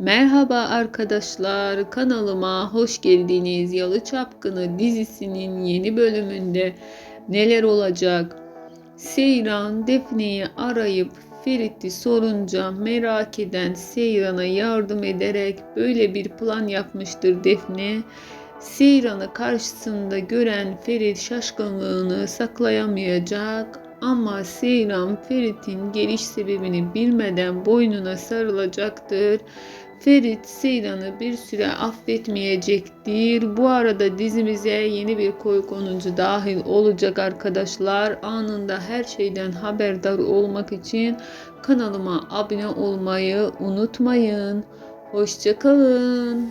Merhaba arkadaşlar, kanalıma hoş geldiniz. Yalı Çapkını dizisinin yeni bölümünde neler olacak? Seyran Defne'yi arayıp Ferit'i sorunca merak eden Seyran'a yardım ederek böyle bir plan yapmıştır Defne. Seyran'ı karşısında gören Ferit şaşkınlığını saklayamayacak ama Seyran Ferit'in geliş sebebini bilmeden boynuna sarılacaktır. Ferit Seyran'ı bir süre affetmeyecektir. Bu arada dizimize yeni bir koyu konuncu dahil olacak arkadaşlar. Anında her şeyden haberdar olmak için kanalıma abone olmayı unutmayın. Hoşçakalın.